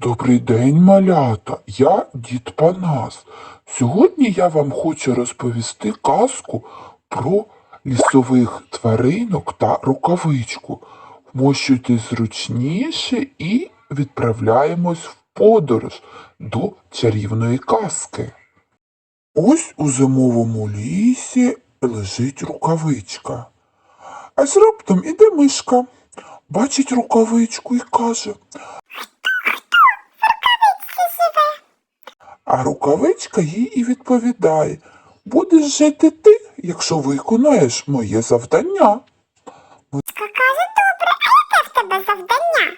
Добрий день, малята. Я дід Панас. Сьогодні я вам хочу розповісти казку про лісових тваринок та рукавичку. Вмощуйтесь зручніше і відправляємось в подорож до чарівної казки. Ось у зимовому лісі лежить рукавичка. Аж раптом іде мишка, бачить рукавичку і каже. А рукавичка їй і відповідає Будеш жити ти, якщо виконаєш моє завдання. Каже, добре, а яке в тебе завдання?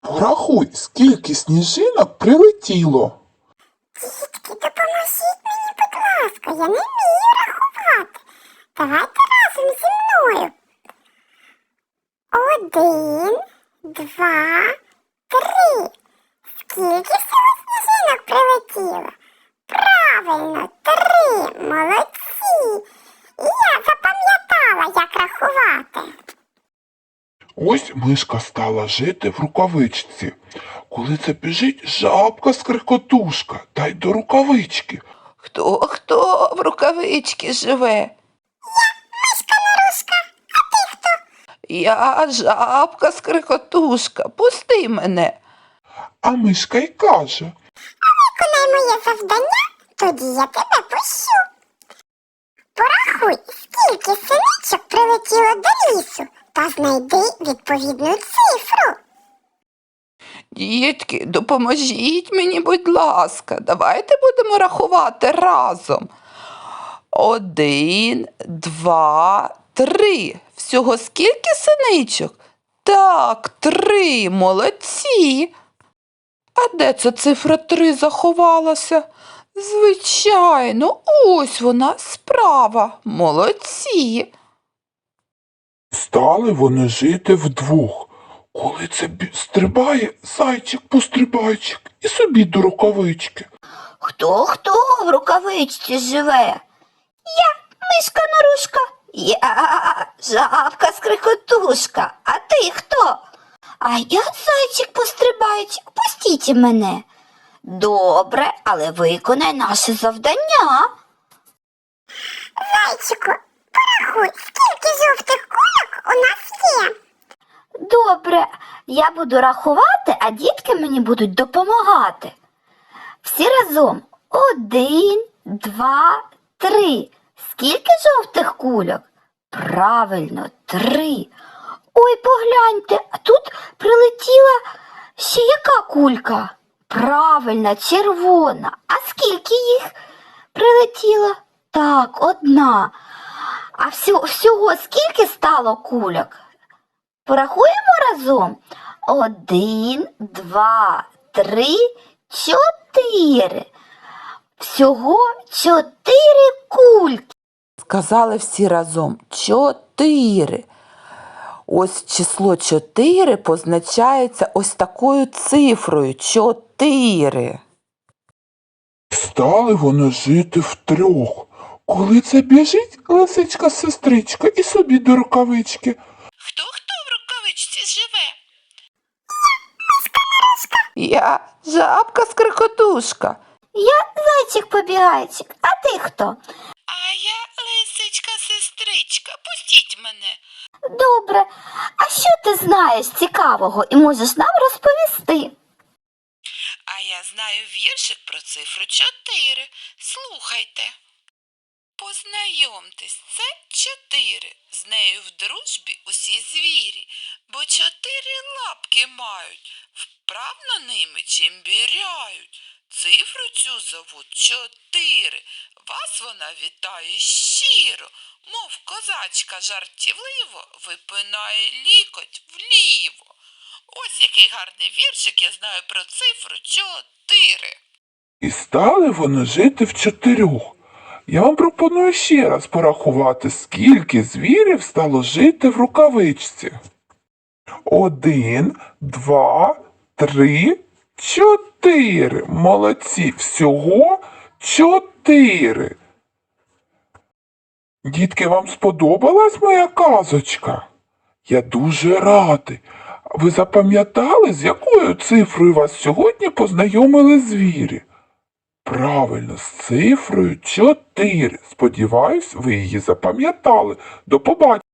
Порахуй, скільки сніжинок прилетіло. Дітки, допоможіть мені, будь ласка, я не вмію рахувати. Давайте разом зі мною. Один, два, три. Скільки сніжинок прилетіло? Правильно, три. Молодці. Я запам'ятала, як рахувати. Ось мишка стала жити в рукавичці. Коли це біжить жабка скрикотушка, дай до рукавички. Хто хто в рукавичці живе? Я Мишка-нарушка, а ти хто? Я жабка скрикотушка, пусти мене. А мишка й каже Виконай моє завдання, тоді я тебе пущу. Порахуй, скільки синичок прилетіло до лісу, та знайди відповідну цифру. Дітки, допоможіть мені, будь ласка, давайте будемо рахувати разом. Один, два, три. Всього скільки синичок? Так, три, молодці. А де ця цифра три заховалася? Звичайно, ось вона справа. Молодці. Стали вони жити вдвох. Коли це бі- стрибає зайчик-пострибайчик і собі до рукавички. Хто хто в рукавичці живе? Я мишка норушка. Я жабка скрикотушка. А я зайчик пострибайчик. Пустіть мене. Добре, але виконай наше завдання. Зайчику, порахуй, скільки жовтих кульок у нас є. Добре, я буду рахувати, а дітки мені будуть допомагати. Всі разом один, два, три. Скільки жовтих кульок? Правильно, три. Ой, погляньте, а тут прилетіла ще яка кулька? Правильно, червона. А скільки їх прилетіло? Так, одна. А всього, всього скільки стало кульок? Порахуємо разом. Один, два, три, чотири. Всього чотири кульки. Сказали всі разом чотири. Ось число чотири позначається ось такою цифрою чотири. Стали вони жити втрьох. Коли це біжить лисичка сестричка і собі до рукавички. Хто хто в рукавичці живе? Я жабка скрикотушка. Я зайчик побігайчик, а ти хто? А я лисичка сестричка. Пустіть мене. Добре. А що ти знаєш цікавого і можеш нам розповісти? А я знаю віршик про цифру чотири. Слухайте. Познайомтесь, це чотири. З нею в дружбі усі звірі, бо чотири лапки мають, вправно ними чимбіряють. Цифру цю зовуть чотири. Вас вона вітає щиро, мов козачка жартівливо випинає лікоть вліво. Ось який гарний віршик я знаю про цифру чотири. І стали вони жити в чотирьох. Я вам пропоную ще раз порахувати, скільки звірів стало жити в рукавичці. Один, два, три, чотири. Молодці. Всього чотири. Дітки, вам сподобалась моя казочка? Я дуже радий. ви запам'ятали, з якою цифрою вас сьогодні познайомили звірі? Правильно, з цифрою 4. Сподіваюсь, ви її запам'ятали. До побачення.